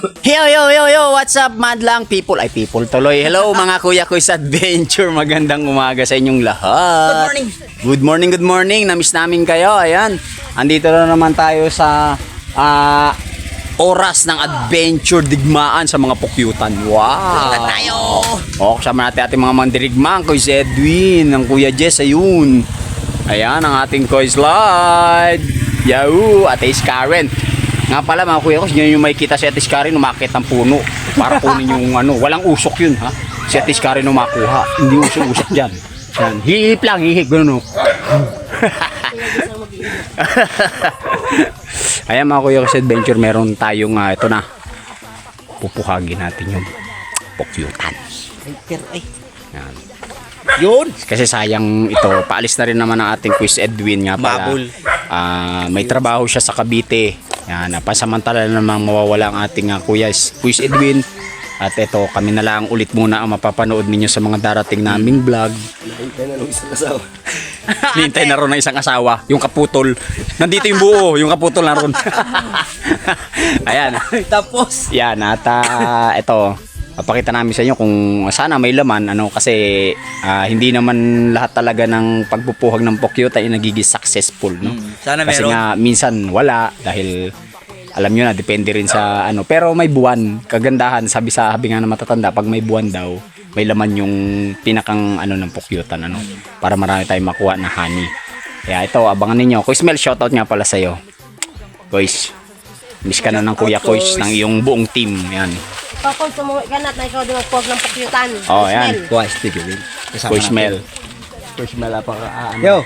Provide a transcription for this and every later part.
Yo, yo, yo, yo, what's up, madlang people? Ay, people tuloy. Hello, mga kuya ko sa adventure. Magandang umaga sa inyong lahat. Good morning. Good morning, good morning. Namiss namin kayo. Ayan. Andito na naman tayo sa ah, oras ng adventure digmaan sa mga pukyutan. Wow. tayo. O, kasama natin ating mga mandirigmang. Kuya si Edwin, ang Kuya Jess, ayun. Ayan, ang ating Koy Slide. Yahoo! At Ace Karen. Nga pala mga kuya ko, yun yung may kita si Atis Karen umakit ng puno para kunin yung ano, walang usok yun ha. Si Atis Karen umakuha, hindi usok-usok dyan. Yan. Hihip lang, hihip, ganun o. Ayan mga kuya ko sa adventure, meron tayong ah, ito na. Pupuhagin natin yung pukyutan. Yan. Yun. Kasi sayang ito, paalis na rin naman ang ating quiz Edwin nga pala. Mabul. Ah, may trabaho siya sa Cavite. Yan, pasamantala namang mawawala ang ating uh, kuya quiz Edwin. At ito, kami na lang ulit muna ang mapapanood ninyo sa mga darating naming vlog. Hintay na ron ng isang asawa, yung kaputol. Nandito yung buo, yung kaputol na ron. Ayan. Tapos. Yan, at ah, ito, papakita namin sa inyo kung sana may laman, ano, kasi ah, hindi naman lahat talaga ng pagpupuhag ng pokyota ay nagiging successful, no? Mm, sana kasi meron. nga, minsan wala, dahil alam nyo na, depende rin sa ano. Pero may buwan, kagandahan, sabi sa sabi nga na matatanda, pag may buwan daw, may laman yung pinakang ano ng pokyutan, ano, para marami tayong makuha na honey. Kaya ito, abangan ninyo. Kuis Mel, shoutout nga pala sa'yo. Kuis, miss ka na ng Kuya Kuis ng iyong buong team. Yan. Kapag sumuwi ka na at ikaw din magpuwag ng pakyutan. Oh, yan. Kuha, sticker. Kuis Mel. Kuis Mel, apa ka? ano? Yo.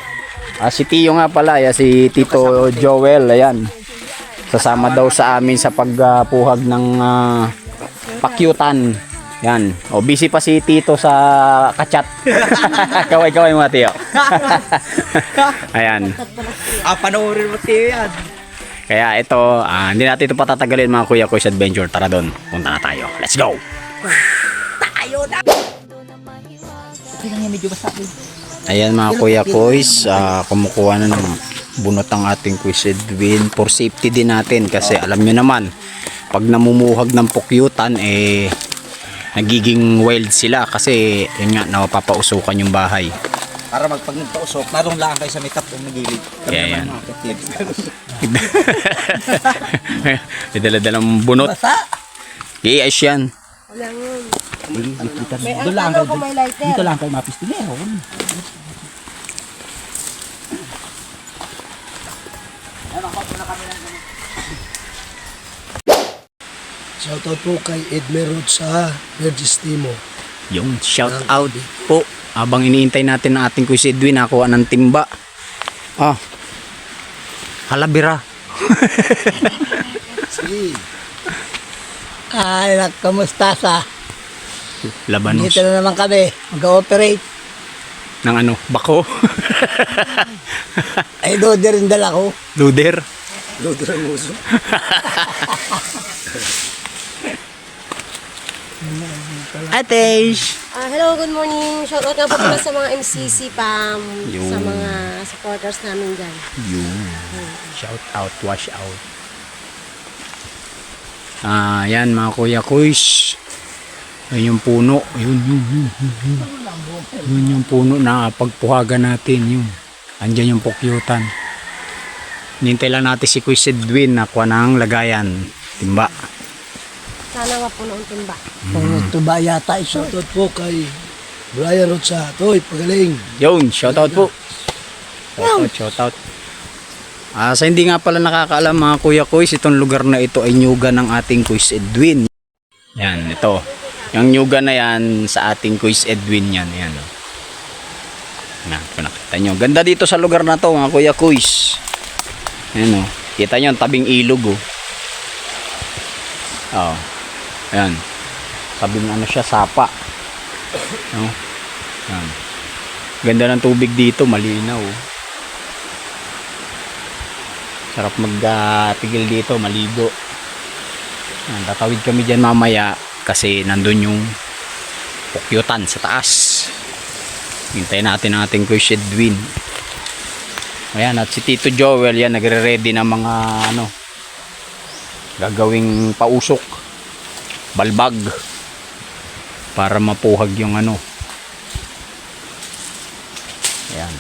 Ah, si Tio nga pala, ya, si Tito Joel, ayan. Sasama daw sa amin sa pagpuhag ng ah, pakyutan. Yan. O, busy pa si Tito sa kachat. Kaway-kaway mga Tio. ayan. Ah, panoorin mo tiyo yan. Kaya ito, ah, hindi natin ito patatagalin mga kuya ko sa adventure. Tara doon, punta na tayo. Let's go! Hindi lang yan, medyo basta. Ayan mga kuya kois, ah, kumukuha na ng bunot ang ating quiz Edwin for safety din natin kasi alam nyo naman pag namumuhag ng pukyutan eh nagiging wild sila kasi yun nga napapausukan yung bahay Para magpag nagpausok, narong lang kayo sa may tapong nagilid. Kami naman yan. may dala-dalang bunot Basta. i-ice yan Wala yun. Dito May dito lang ano kayo. kung may lighter. Dito lang kayo mapistilero. Shoutout po kay Edmer Road sa Vergis Timo. yung shout out po habang iniintay natin ang ating quiz Edwin nakuha ng timba ah halabira Sige. Ay, kamusta sa? labanos Dito na naman kami, mag-ooperate. ng ano bako Ay, doon rin dala ko. luder Lodo ng uso. Atesh Ah, hello, good morning. Shoutout nga po pala sa mga MCC Pam, Yun. sa mga supporters namin dyan. Yun. Shout out, wash out. Ah, yan mga kuya kuys. Ayun yung puno. Yun, yun, yun, yun, yun. Yun yung puno na pagpuhagan natin. Yun. Andyan yung pukyutan. Nintay lang natin si Kuya Edwin na kuha ng lagayan. Timba. Sana mapuno ang timba. Kung tuba yata iso. Shoutout po kay Brian Road sa Toy, pagaling. Yun, shout out po. Shout out, shout out. Ah, sa hindi nga pala nakakaalam mga kuya kuys, itong lugar na ito ay nyuga ng ating kuys Edwin. Yan, ito. Yung nyuga na yan sa ating kuys Edwin yan. Yan. oh. Yan, kung nakita nyo. Ganda dito sa lugar na to mga kuya kuys. Yan o. Kita nyo, ang tabing ilog oh. Oh. Ayan. Tabing ano siya, sapa. No? Yan. Ganda ng tubig dito, malinaw. Sarap magtigil dito, maligo. Yan, tatawid kami dyan mamaya kasi nandun yung pukyutan sa taas. Hintayin natin ang ating Kuya Edwin. Ayan, at si Tito Joel yan, nagre-ready ng mga ano, gagawing pausok. Balbag para mapuhag yung ano. Ayan.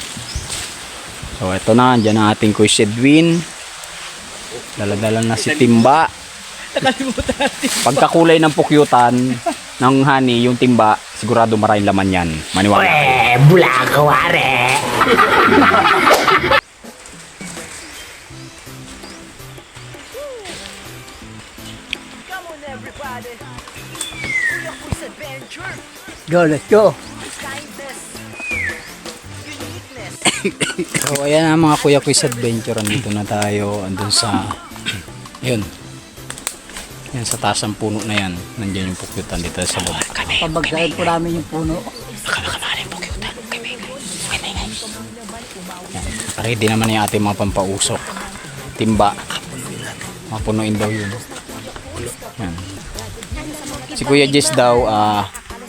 So ito na andyan ang ating Kuya Edwin. Daladala na si Timba. Pagkakulay ng pukyutan ng honey yung timba sigurado maraming laman yan. Maniwala Eh, bula Go, let's go. So ayan ang mga Kuya Quiz Adventure. Andito na tayo Andun sa Yun Yan sa taas ng puno na yan. Nandiyan yung pukyutan dito sa baba Pabagsahin po namin yung puno. Ready naman yung ating mga pampausok. Timba. Mapunuin daw yun. Yan. Si Kuya Jess daw ah,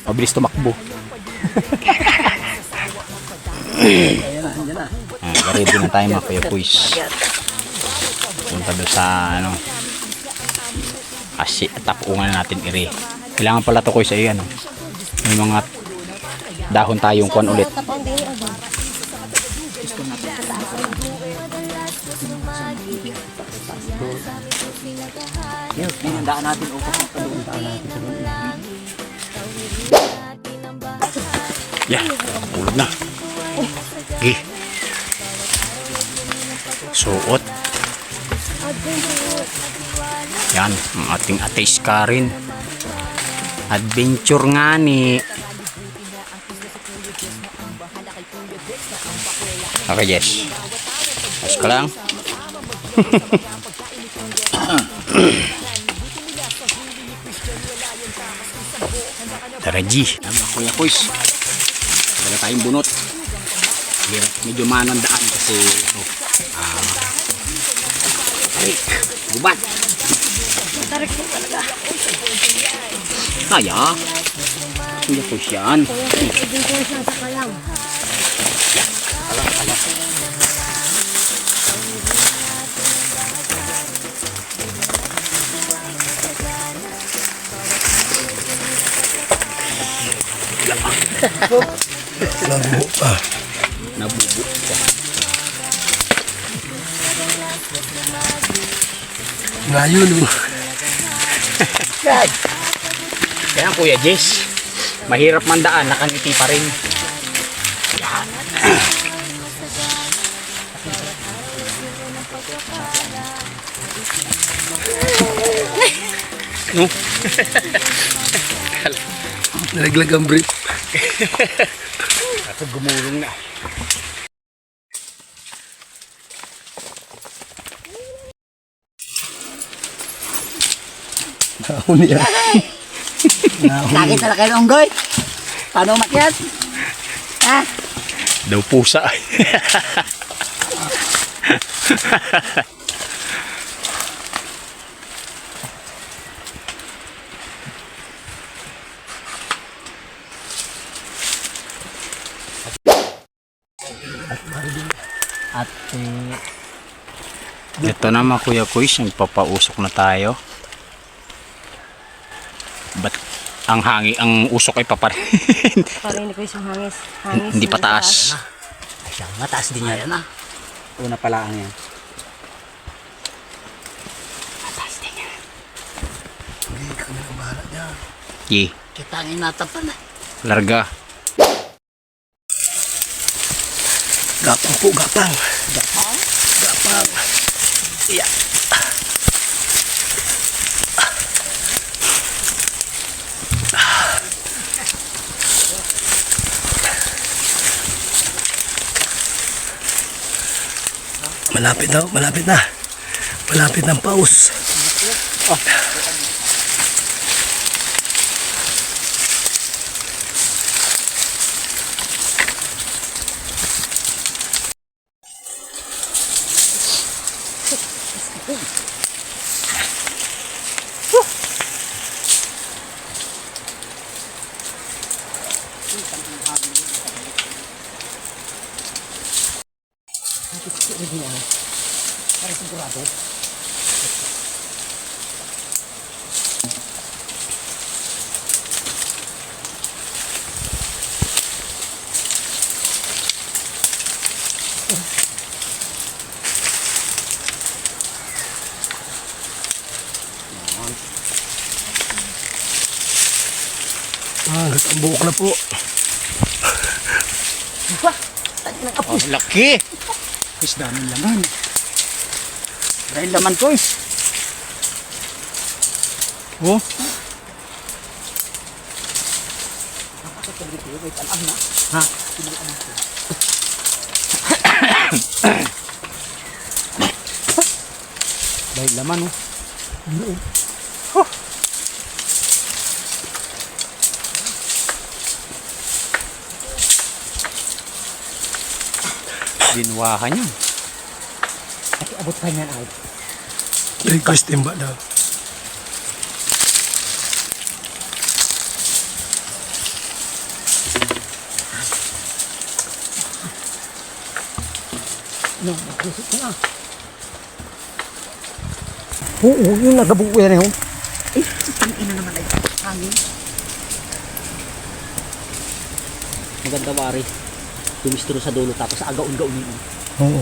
Mabilis tumakbo Ah, ready na tayo mga Kuya Quiz Punta doon sa ano Asi, tapungan natin iri Kailangan pala to Kuya sa iyan May mga dahon tayong kuan ulit Tapang din yung ano. Yun, yung daan natin upang magkadoon. Yan, nakapulog na. Okay. Suot. Yan, ang ating ateis ka rin. Adventure nga ni. Okay, yes. Mas ka lang. Tara, G. Yan, mga kuya kuys. Wala tayong bunot. Hirap, medyo manang daan kasi ito. Ah. Tarik. Gubat. Tarik mo talaga. Kaya. Kuya kuys yan. Ibig ko siya Labo. Ah, Nabubu. ngayon oh. Kaya kuya Jess. Mahirap man daan, nakangiti pa rin. No? Nalaglag ang brief. Ako gumulong na. Naon yan. Nakita na kayo ng unggoy. Paano umakyat? Ha? Daw pusa. Ito na mga kuya kuys, nagpapausok na tayo. Ba't ang hangi, ang usok ay paparin? Parinig ko yung hangis. Hangis. Hindi pataas. siya, mataas din yan. na. Una pala ang yan. Ye, Kita ang inatapan na. larga. Gapang po, gapang. Gapang? Gapang. Yeah. Malapit na, malapit na. Malapit ng paus. Ah, hanggat ang buhok na po. Oh, laki! Is daming laman. Dahil laman ko eh. Oh. Dahil laman oh. Dinwahan niya. Abot pa niyan ay. Request timba daw. Oo, yung nagabuo yan eh. Eh, tangina naman ay. Hangin. Maganda wari. Tumistro sa dulo tapos agaon-gaonin mo. Oo.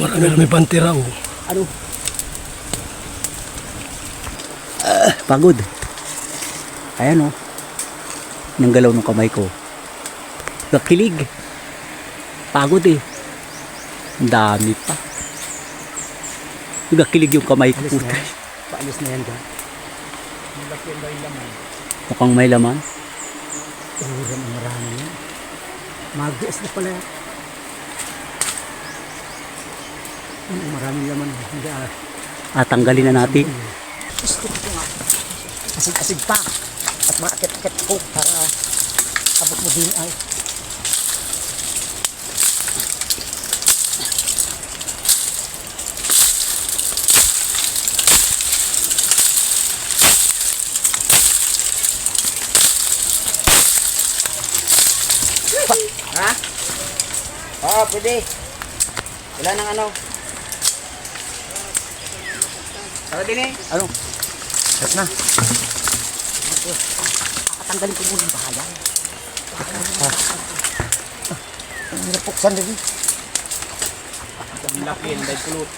Marami na may pantira oh. Ano? Ah, pagod. Ayan oh. Nang galaw ng kamay ko. Nakilig. Pagod eh. Ang dami pa. Nagkilig yung kamay ko. Puta. Paalis na yan dyan. Mukhang may laman. Uram ang marami yan. Magias na pala. Hmm, maraming laman. Ah. Ah, tanggalin na natin. Gusto ko nga. Asig-asig pa. At maakit-akit ko para abot mo din ay. Pwede. Wala nang ano. Ano din eh? Ano? Yes na. Tatanggalin ko muna yung bahayan. Ang hirap buksan din. Ang laki, ang dahil kulot.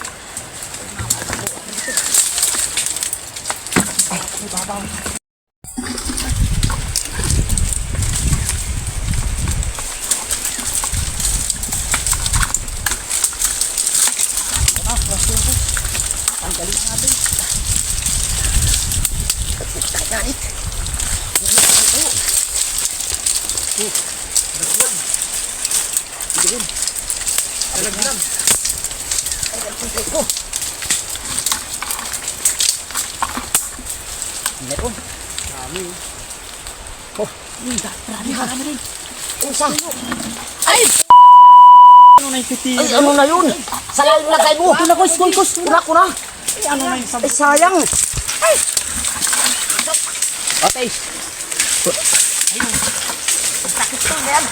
Meron. Dami. Oh, yung dami marami rin. Isa. Ay! Ano na yung Ay, ano na yun? Sa layo lagay mo. Kuna ko, iskoy ko. Kuna ko na. Ay, ano na yung Ay, sayang. Ay! Okay. Ayun. Sakit to, yan.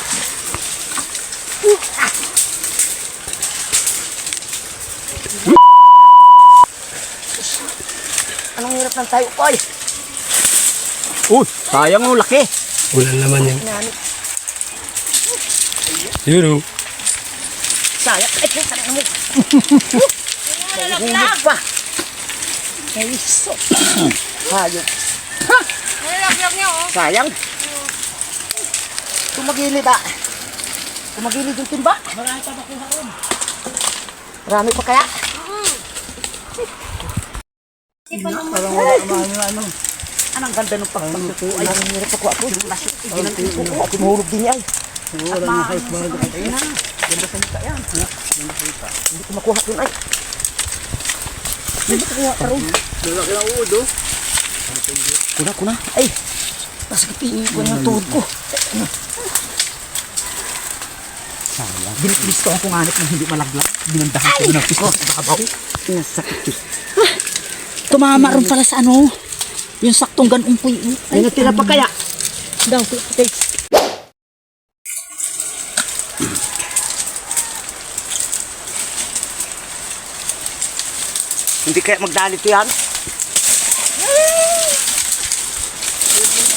Anong hirap ng tayo ko ay? Uy, sayang oh, laki. Wala naman yan. Yun oh. Sayang. Ay, kaya tanong mo. Nahihulog pa. Ay, so. Hayop. Sayang. Tumagilid ah. Tumagilid yung timba. Marami pa makuha ron. Marami pa kaya? Parang wala naman ano. Anong ganda ng pagpagsuko ay ang hirap ako ako. Ginantin ko ako mahulog din ay. Wala na kahit mga Ayun na. Ganda yan. Ganda sa mukha. Hindi ko makuha yun ay. Hindi ko makuha ron. Lalaki ng uod oh. Kuna, kuna. Ay! Nasakit ko ng tuhod ko. Sayang. Binitlis ko ang punganit na hindi malaglag. Binandahan ko ng pisto sa kabaw. Nasakit. Tumama rin pala sa ano. Yung saktong ganong puy. Ay, natira pa kaya? Daw, okay. Hindi kaya magdalit yan?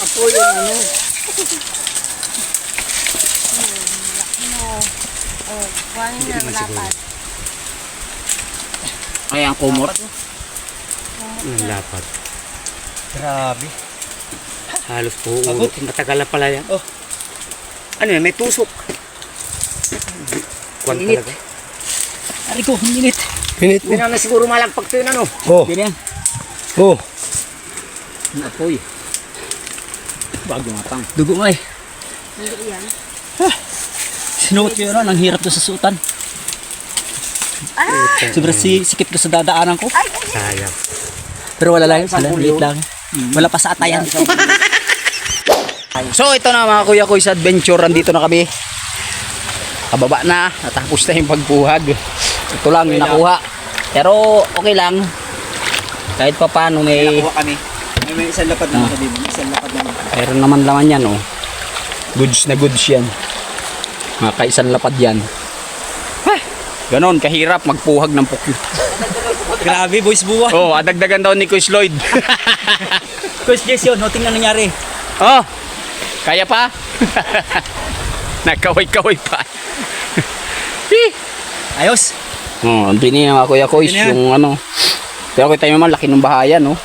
Apo yung ano. Buwan na, wala pa. Ay, ang kumot. Ang lapat. Grabe. Halos po. Matagal na pala yan. Oh. Ano yan? May tusok. Kwan Init. talaga. Ari ko, minit. Minit Hindi na siguro malagpag to yun ano. Oh, Ganyan. oh. Ang apoy. Bago nga pang. Dugo nga eh. Hindi yan. Sinuot ko yun, ang hirap to sa suotan. Sobrang si, sikip ko sa dadaanan ko. Sayang. Pero wala lang, wala, liit lang. Wala pa sa atayan. So ito na mga kuya ko sa adventure. Andito na kami. Kababa na. Natapos na yung pagbuhag. Ito lang yung nakuha. Pero okay lang. Kahit pa paano may... Nakuha kami. May, may isang lapad naman sabi mo. Isang lapad naman. Meron naman laman yan oh. Goods na goods yan. Mga kaisan lapad yan. Heh, Ganon, kahirap magpuhag ng pukyo. Grabe, boys buwan. Oh, adagdagan daw ni Chris Lloyd. Coach Jess yun, no, tingnan nangyari. oh, kaya pa? Nagkaway-kaway pa. Ayos. Oh, ang pini mga kuya ko is Pini yan. yung ano. Pero kita nyo naman, laki ng bahayan, no?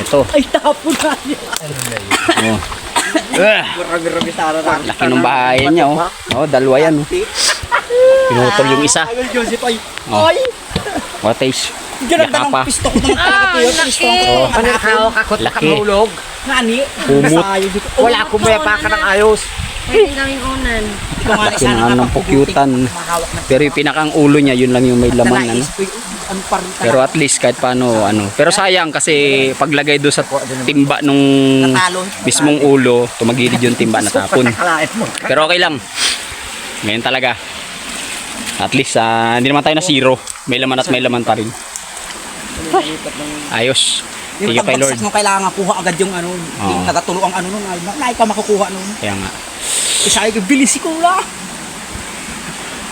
Ito. Ay, tapon na yun. Oh. Laki ng bahayan niya, oh. Oh, dalawa yan, oh. Pinutol yung isa. Ay, Joseph, ay. Oh. Ay! What is? Pa. ng pisto ko naman talaga yun. Pisto ko. Panakaw ka ko Laki. mahulog. Ngani. Kumot. Wala akong may pa ka ng ayos. Pwede gawing unan. Na nga ng pukyutan. Pero yung pinakang ulo niya, yun lang yung may laman, ano. Pero at least kahit paano ano. Pero sayang kasi paglagay do sa timba nung mismong ulo, tumagilid yung timba natapon. Nakalain mo. Pero okay lang. Ngayon talaga. At least ah, hindi naman tayo na zero. May laman at may laman pa rin. Ayos. Yung Thank you kay Lord. pagbagsak mo kailangan kuha agad yung ano, yung nagatulo ang ano nun. Naay ka makukuha nun. Kaya nga. Isa ay bilis si Kula.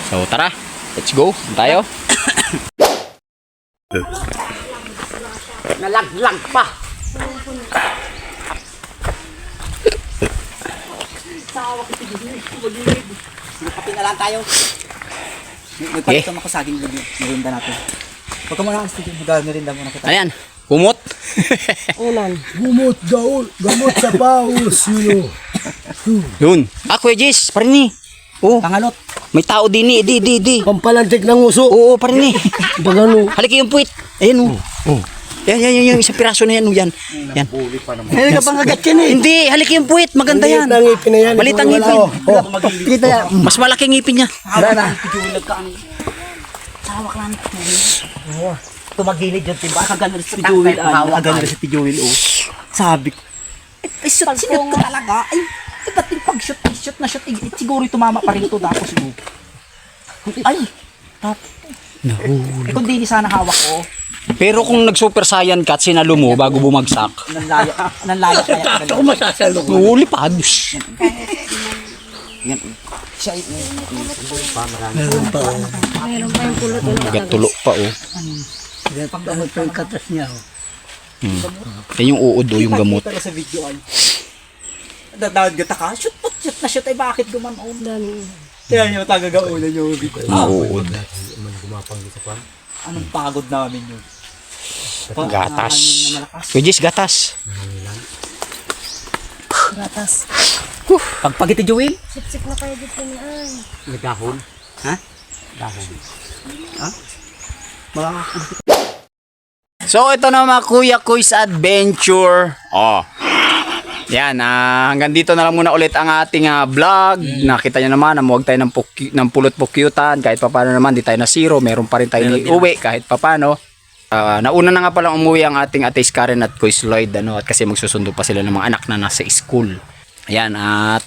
So tara. Let's go. Tayo. Nalaglag pa. Kape na lang tayo. Nagpalitan ako saging yung merinda natin. Huwag ka muna kasi mag-merinda muna kita. Ayan. Kumot. Unan. Gumot daul, gamot sa paus, you know. Yun. Kuya Jis. Parin eh. Oh, Pangalot. may tao din eh. Di, di, di. Pampalantik ng uso. Oo, parin eh. Pag ano, Halika yung puwit. Ayun oh. Oh. Yan, yan, yan, yung isang piraso na yan, oh, yan. Yan. Hindi ka pang agad yan eh. Hindi, halika yung puwit. Maganda yan. Maliit na ngipin na yan. Maliit ang ngipin. oh. Oh, kita yan. Mas malaki ang ngipin niya. Wala na. Ang... Hawak lang. Tumagilid yung timba. Kagano si Pijuwil. Kagano si Pijuwil. Oh. Sabi ko. Eh, shoot, sinot ko talaga. Ay, eh, ba't yung pag-shoot, ay, shoot na shoot, eh, siguro yung tumama pa rin ito dako siguro. Ay, tap. Nahuli. Eh, kung di ni sana hawak ko, Pero kung nag-super saiyan ka at sinalo mo bago bumagsak, nanlaya, nanlaya kaya. Ako masasalo ko. nahuli pa. Siya, eh, Meron pa. oh. Yung. Unan. Gatulo pa oh. Ano pa yung katas niya. oh. Yan yung uod oh, yung gamot. Nakita na sa video ay. Dadawad ka ka, shoot, shoot, shoot na shoot ay bakit gumanon? Dami. Kaya nyo tagagaunan nyo video. Yung uod. Anong pagod namin yun? Pa- Gatas. Kuya Jis, gatas. Gatas. Pagpagiti Joel? Sip-sip na kayo dito niyan. May dahon. Ha? Dahon. Mga So ito na mga Kuya Kuys Adventure. Oh. Yan, ah, hanggang dito na lang muna ulit ang ating ah, vlog. Nakita nyo naman na huwag tayo ng, puky- ng pulot pukyutan. Kahit papano naman, di tayo na zero. Meron pa rin tayo ni uwi kahit papano. Ah, nauna na nga palang umuwi ang ating atis Karen at Kuys Lloyd. Ano, at kasi magsusundo pa sila ng mga anak na nasa school. Ayan, at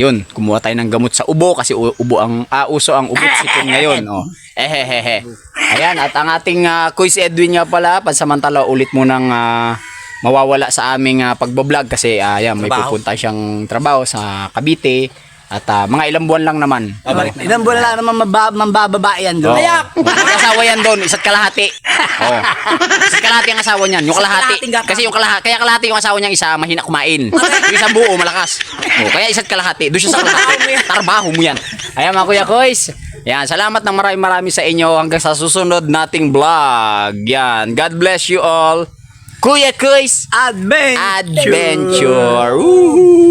yun, kumuha tayo ng gamot sa ubo kasi ubo ang ah, uso ang ubot sipon ngayon. Oh. Ehehehe. Ayan, at ang ating uh, Kuis Edwin nga pala, pansamantala ulit mo nang ah, mawawala sa aming uh, pagbablog kasi ah, ayan, may pupunta siyang trabaho sa Cavite at ah, mga ilang buwan lang naman. Babalik na. Ilang buwan lang naman mababa, mambababa yan Oh. doon. May asawa yan doon, isa't kalahati. Oh. Isa't kalahati ang asawa niyan, yung kalahati. kalahating gata. Kasi yung kalahati, kaya kalahati yung asawa niyang isa, mahina kumain. Yung isang buo, malakas. Oh, kaya isa't kalahati, doon siya sa kalahati. Tarbaho mo yan. Ayan mga kuya koys. Yan, salamat ng maraming maraming sa inyo hanggang sa susunod nating vlog. Yan, God bless you all. Kuya Kuys Adventure! Adventure. Woo!